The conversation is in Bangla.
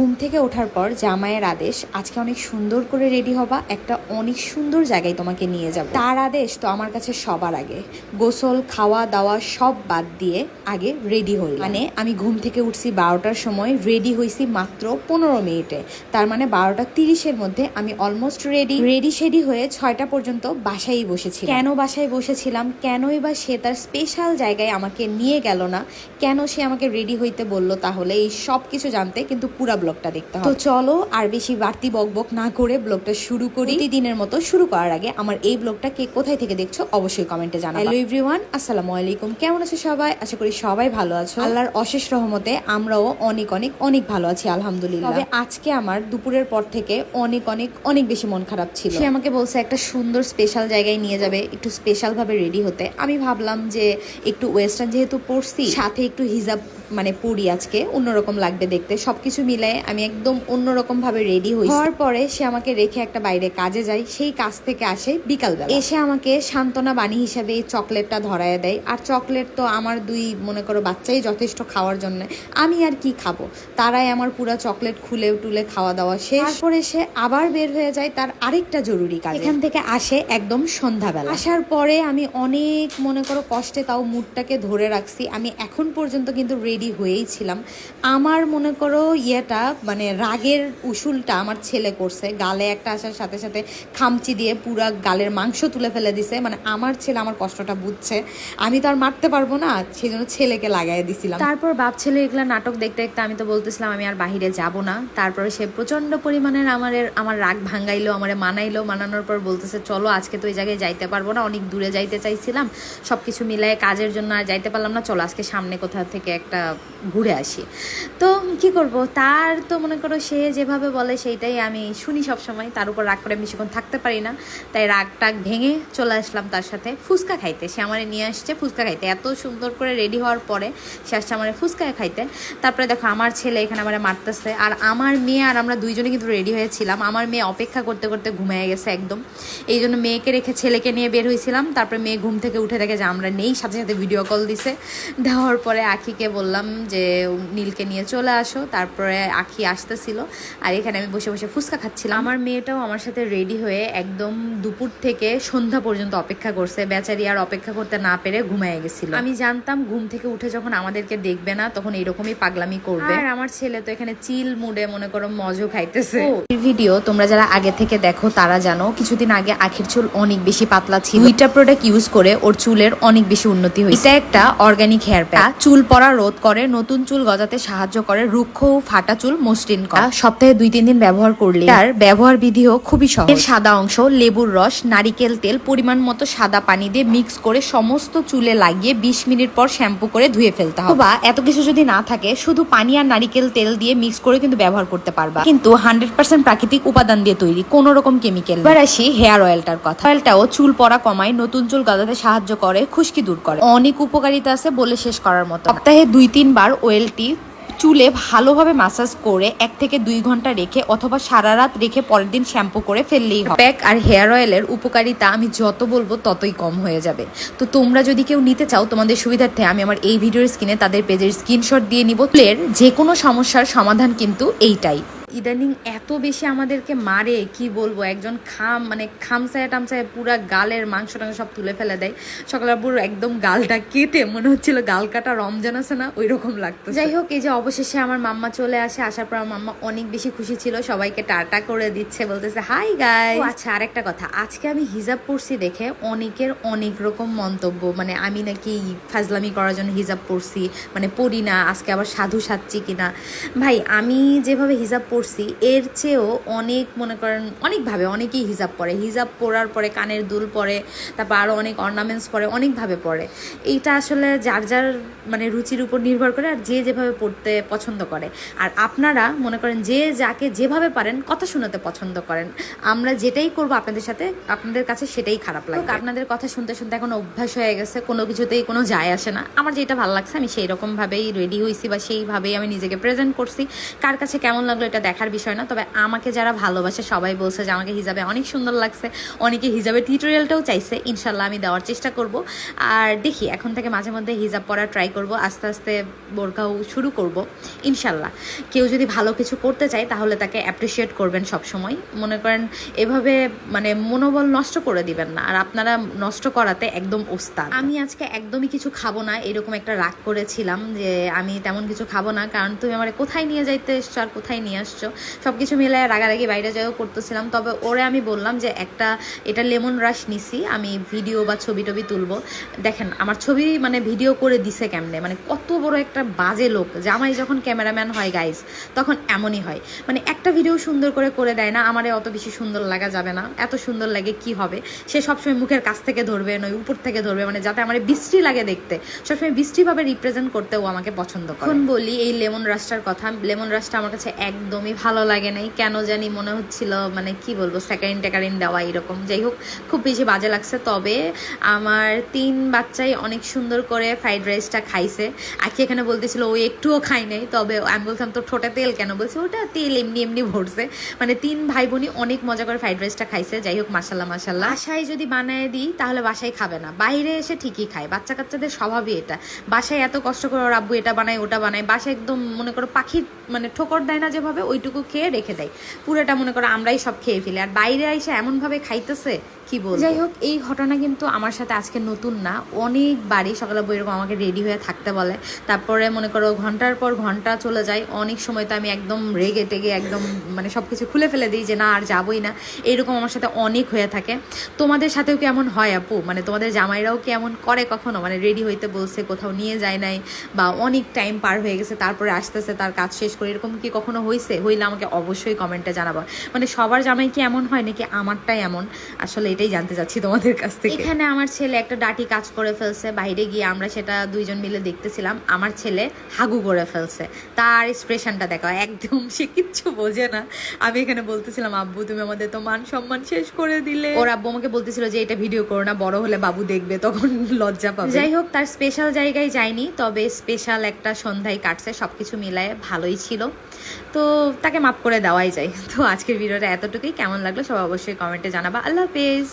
ঘুম থেকে ওঠার পর জামাইয়ের আদেশ, আজকে অনেক সুন্দর করে রেডি হবা, একটা অনেক সুন্দর জায়গায় তোমাকে নিয়ে যাব। তার আদেশ তো আমার কাছে সবার আগে। গোসল, খাওয়া দাওয়া সব বাদ দিয়ে আগে রেডি হই মানে আমি ঘুম থেকে উঠছি বারোটার সময় রেডি হয়েছি মাত্র পনেরো মিনিটে। তার মানে বারোটা তিরিশের মধ্যে আমি অলমোস্ট রেডি রেডি শেডি হয়ে ছয়টা পর্যন্ত বাসায় বসেছি কেন বাসায় বসেছিলাম? কেনই বা সে তার স্পেশাল জায়গায় আমাকে নিয়ে গেল না? কেন সে আমাকে রেডি হইতে বলল তাহলে? এই সব কিছু জানতে কিন্তু পুরো ব্লগটা দেখতে হবে। তো চলো আর বেশি বাড়তি বকবক না করে ব্লগটা শুরু করি। দিনের মতো শুরু করার আগে আমার এই ব্লগটা কে কোথায় থেকে দেখছ অবশ্যই কমেন্টে জানাও হ্যালো এভরিওয়ান আসসালামু আলাইকুম। কেমন আছো সবাই? আশা করি সবাই ভালো আছো। আল্লাহর অশেষ রহমতে আমরাও অনেক অনেক অনেক ভালো আছি আলহামদুলিল্লাহ। তবে আজকে আমার দুপুরের পর থেকে অনেক অনেক অনেক বেশি মন খারাপ ছিল। সে আমাকে বলছে একটা সুন্দর স্পেশাল জায়গায় নিয়ে যাবে একটু স্পেশাল ভাবে রেডি হতে। আমি ভাবলাম যে একটু ওয়েস্টার্ন যেহেতু পরছি সাথে একটু হিজাব মানে পরি আজকে অন্যরকম লাগবে দেখতে। সবকিছু মিলে আমি একদম অন্যরকম ভাবে রেডি হই হওয়ার পরে সে আমাকে রেখে একটা বাইরে কাজে যায় সেই কাজ থেকে আসে বিকালবেলা। এসে আমাকে সান্ত্বনা বাণী হিসাবে এই চকলেটটা ধরায় দেয়। আর চকলেট তো আমার দুই মনে করো বাচ্চাই যথেষ্ট খাওয়ার জন্য। আমি আর কি খাব? তারাই আমার পুরো চকলেট খুলে টুলে খাওয়া দাওয়া শেষ। তারপরে সে আবার বের হয়ে যায় তার আরেকটা জরুরি কাজ। এখান থেকে আসে একদম সন্ধ্যাবেলা। আসার পরে আমি অনেক মনে করো কষ্টে তাও মুডটাকে ধরে রাখছি। আমি এখন পর্যন্ত কিন্তু রেডি হয়েই ছিলাম। আমার মনে করো ইয়েটা মানে রাগের উসুলটা আমার ছেলে করছে। গালে একটা আসার সাথে সাথে খামচি দিয়ে পুরা গালের মাংস তুলে ফেলে দিছে। মানে আমার ছেলে আমার কষ্টটা বুঝছে। আমি তো আর মারতে পারব না সেই জন্য ছেলেকে লাগাই দিছিলাম। তারপর বাপ ছেলে এগুলো নাটক দেখতে দেখতে আমি তো বলতেছিলাম, আমি আর বাহিরে যাব না। তারপরে সে প্রচণ্ড পরিমাণের আমার আমার রাগ ভাঙ্গাইলো, আমার মানাইলো। মানানোর পর বলতেছে, চলো, আজকে তো ওই জায়গায় যাইতে পারব না। অনেক দূরে যাইতে চাইছিলাম। সব কিছু মিলায় কাজের জন্য আর যাইতে পারলাম না। চলো, আজকে সামনে কোথাও থেকে একটা ঘুরে আসি। তো কি করব? তার তো মনে করো সে যেভাবে বলে সেইটাই আমি শুনি সব সময় তার উপর রাগ করে আমি বেশিক্ষণ থাকতে পারি না। তাই রাগ টাগ ভেঙে চলে আসলাম তার সাথে ফুচকা খাইতে। সে আমার নিয়ে আসছে ফুচকা খাইতে। এত সুন্দর করে রেডি হওয়ার পরে সে আসছে আমার ফুচকা খাইতে। তারপরে দেখো আমার ছেলে এখানে আমার মারতেছে। আর আমার মেয়ে আর আমরা দুইজনে কিন্তু রেডি হয়েছিলাম। আমার মেয়ে অপেক্ষা করতে করতে ঘুমিয়ে গেছে একদম। এই জন্য মেয়েকে রেখে ছেলেকে নিয়ে বের হয়েছিলাম তারপরে মেয়ে ঘুম থেকে উঠে দেখে যে আমরা নেই। সাথে সাথে ভিডিও কল দিছে। দেওয়ার পরে আখিকে বললাম যে নীলকে নিয়ে চলে আসো। তারপরে আখি আসতেছিল। আর এখানে আমি বসে বসে ফুচকা খাচ্ছিলাম। আমার মেয়েটাও আমার সাথে রেডি হয়ে একদম দুপুর থেকে সন্ধ্যা পর্যন্ত অপেক্ষা করছে। বেচারি আর অপেক্ষা করতে না পেরে ঘুমিয়ে গেছিল। আমি জানতাম ঘুম থেকে উঠে যখন আমাদেরকে দেখবে না তখন এরকমই পাগলামি করবে। আর আমার ছেলে তো এখানে চিল মুডে মনে করো মজো খাইতেছে। ভিডিও তোমরা যারা আগে থেকে দেখো তারা জানো কিছুদিন আগে আখের চুল অনেক বেশি পাতলা ছিল। দুইটা প্রোডাক্ট ইউজ করে ওর চুলের অনেক বেশি উন্নতি হয়েছে। এটা একটা অর্গানিক হেয়ার প্যাক চুল পড়া রোধ করে নতুন চুল গজাতে সাহায্য করে রুক্ষ ও ফাটা চুল মসৃণ করা। সপ্তাহে দুই তিন দিন ব্যবহার করলে তার ব্যবহার বিধিও খুবই সহজ। এর সাদা অংশ লেবুর রস নারিকেল তেল পরিমাণ মতো সাদা পানি দিয়ে মিক্স করে সমস্ত চুলে লাগিয়ে বিশ মিনিট পর শ্যাম্পু করে ধুয়ে ফেলতে হবে। বা এত কিছু যদি না থাকে শুধু পানি আর নারিকেল তেল দিয়ে মিক্স করে কিন্তু ব্যবহার করতে পারবা। কিন্তু হান্ড্রেড পার্সেন্ট প্রাকৃতিক উপাদান দিয়ে তৈরি কোন রকম কেমিক্যাল এবার আসি হেয়ার অয়েলটার কথা। অয়েলটাও চুল পড়া কমায় নতুন চুল গজাতে সাহায্য করে খুশকি দূর করে। অনেক উপকারিতা আছে বলে শেষ করার মতো। সপ্তাহে দুই তিনবার ওয়েলটি চুলে ভালোভাবে মাসাজ করে এক থেকে দুই ঘণ্টা রেখে অথবা সারা রাত রেখে পরের দিন শ্যাম্পু করে ফেললেই হবে। প্যাক আর হেয়ার অয়েলের উপকারিতা আমি যত বলব ততই কম হয়ে যাবে। তো তোমরা যদি কেউ নিতে চাও তোমাদের সুবিধার্থে আমি আমার এই ভিডিওর স্ক্রিনে তাদের পেজের স্ক্রিনশট দিয়ে নিব। চুলের যে কোনো সমস্যার সমাধান কিন্তু এইটাই। ইদানিং এত বেশি আমাদেরকে মারে কি বলব একজন খাম মানে খামসায় টামসায় পুরা গালের মাংস টাংস সব তুলে ফেলে দেয়। সকালে পুরো একদম গালটা কেটে মনে হচ্ছিল গাল কাটা রমজান আছে না ওই রকম লাগতো যাই হোক এই যে অবশেষে আমার মাম্মা চলে আসে আসার পর আমার মাম্মা অনেক বেশি খুশি ছিল সবাইকে টাটা করে দিচ্ছে বলতেছে হাই গাই আচ্ছা আরেকটা কথা আজকে আমি হিজাব পরছি দেখে অনেকের অনেক রকম মন্তব্য মানে আমি নাকি ফাজলামি করার জন্য হিজাব পরছি মানে পড়ি না আজকে আবার সাধু সাচ্ছি কিনা। ভাই আমি যেভাবে হিজাব পরছি এর চেয়েও অনেক, মনে করেন, অনেকভাবে অনেকেই হিজাব পরে। হিজাব পরার পরে কানের দুল পরে, তারপর আরও অনেক অর্নামেন্টস পরে, অনেকভাবে পরে। এইটা আসলে যার যার মানে রুচির উপর নির্ভর করে আর যে যেভাবে পড়তে পছন্দ করে। আর আপনারা, মনে করেন, যে যাকে যেভাবে পারেন, কথা শোনাতে পছন্দ করেন। আমরা যেটাই করব আপনাদের সাথে, আপনাদের কাছে সেটাই খারাপ লাগে আপনাদের কথা শুনতে শুনতে এখন অভ্যাস হয়ে গেছে, কোনো কিছুতেই কোনো যায় আসে না। আমার যেটা ভালো লাগছে, আমি সেই রকমভাবেই রেডি হয়েছি বা সেইভাবেই আমি নিজেকে প্রেজেন্ট করছি। কার কাছে কেমন লাগল এটা দেখার বিষয় না, তবে আমাকে যারা ভালোবাসে সবাই বলছে যে আমাকে হিজাবে অনেক সুন্দর লাগছে। অনেকে হিজাবের টিউটোরিয়ালটাও চাইছে, ইনশাল্লাহ আমি দেওয়ার চেষ্টা করব। আর দেখি, এখন থেকে মাঝে মধ্যে হিজাব পরা ট্রাই করব, আস্তে আস্তে বোরকাও শুরু করব, ইনশাল্লাহ। কেউ যদি ভালো কিছু করতে চায়, তাহলে তাকে অ্যাপ্রিসিয়েট করবেন সব সময় মনে করেন, এভাবে মানে মনোবল নষ্ট করে দিবেন না। আর আপনারা নষ্ট করাতে একদম ওস্তাদ। আমি আজকে একদমই কিছু খাব না, এরকম একটা রাগ করেছিলাম যে আমি তেমন কিছু খাব না, কারণ তুমি আমার কোথায় নিয়ে যাইতে এসছো আর কোথায় নিয়ে আসছো? সব কিছু মিলে রাগারাগি বাইরে যাও করতেছিলাম। তবে ওরে আমি বললাম যে একটা, এটা লেমন রাশ নিছি, আমি ভিডিও বা ছবি টবি তুলবো। দেখেন, আমার ছবি মানে ভিডিও করে দিছে কেমনে? মানে কত বড় একটা বাজে লোক। যে জামাই যখন ক্যামেরাম্যান হয় গাইজ তখন এমনই হয়। মানে একটা ভিডিও সুন্দর করে করে দেয় না, আমারে অত বেশি সুন্দর লাগা যাবে না। এত সুন্দর লাগে কি হবে? সে সবসময় মুখের কাছ থেকে ধরবে, নয় উপর থেকে ধরবে মানে যাতে আমার বৃষ্টি লাগে দেখতে। সবসময় বৃষ্টিভাবে রিপ্রেজেন্ট করতে ও আমাকে পছন্দ করে। এখন বলি, এই লেমন রাসটার কথা। লেমন রাসটা আমার কাছে একদমই ভালো লাগে নাই, কেন জানি মনে হচ্ছিল মানে কি বলব, স্যাকারিন ট্যাকারিন দেওয়া এরকম। যাই হোক, খুব বেশি বাজে লাগছে, তবে আমার তিন বাচ্চাই অনেক সুন্দর করে ফ্রাইড রাইসটা খাইছে। আজকে এখানে বলতেছিল, ও একটুও খাই নাই। তবে আমি বলতাম তো ঠোঁটে তেল কেন? বলছে, ওটা তেল এমনি এমনি ভরছে। মানে তিন ভাই বোনই অনেক মজা করে ফ্রাইড রাইসটা খাইছে। যাই হোক মাসাল্লাহ মাসাল্লাহ বাসায় যদি বানায় দিই, তাহলে বাসায় খাবে না। বাইরে এসে ঠিকই খায়। বাচ্চা কাচ্চাদের স্বভাবই এটা। বাসায় এত কষ্ট করে ওর আব্বু এটা বানায়, ওটা বানায়। বাসায় একদম মনে করো পাখির মানে ঠোকর দেয় না যেভাবে ওইটুকু খেয়ে রেখে দেয়। পুরোটা মনে করো আমরাই সব খেয়ে ফেলি। আর বাইরে এসে এমনভাবে খাইতেছে, কি বল যাই হোক, এই ঘটনা কিন্তু আমার সাথে আজকে নতুন না। অনেকবারই সকালে বই এরকম আমাকে রেডি হয়ে থাকতে বলে। তারপরে মনে করো ঘণ্টার পর ঘণ্টা চলে যায়। অনেক সময় তো আমি একদম রেগে টেগে একদম মানে সব কিছু খুলে ফেলে দিই যে না, আর যাবই না। এরকম আমার সাথে অনেক হয়ে থাকে। তোমাদের সাথেও কি এমন হয় আপু? মানে তোমাদের জামাইরাও কি এমন করে কখনো? মানে রেডি হইতে বলছে, কোথাও নিয়ে যায় নাই বা অনেক টাইম পার হয়ে গেছে, তারপরে আসতেছে, তার কাজ শেষ করে। এরকম কি কখনো হয়েছে হইলে আমাকে অবশ্যই কমেন্টে জানাব। মানে সবার জামাই কি এমন হয় নাকি আমারটাই এমন? আসলে এটাই জানতে চাচ্ছি তোমাদের কাছ থেকে। এখানে আমার ছেলে একটা ডাটি কাজ করে ফেলছে বাইরে গিয়ে আমরা সেটা দুইজন মিলে দেখতেছিলাম আমার ছেলে হাগু করে ফেলছে। তার এক্সপ্রেশনটা দেখো একদম সে কিচ্ছু বোঝে না। আমি এখানে বলতেছিলাম আব্বু তুমি আমাদের তো মান সম্মান শেষ করে দিলে। ওর আব্বু আমাকে বলতেছিল যে এটা ভিডিও করো না বড় হলে বাবু দেখবে তখন লজ্জা পাবে। যাই হোক তার স্পেশাল জায়গায় যায়নি তবে স্পেশাল একটা সন্ধ্যায় কাটছে সবকিছু মিলায় ভালোই ছিল। তো তাকে মাফ করে দেওয়াই যায়। তো আজকের ভিডিওটা এতটুকুই। কেমন লাগল সবাই অবশ্যই কমেন্টে জানাবা। আল্লাহ হাফেজ।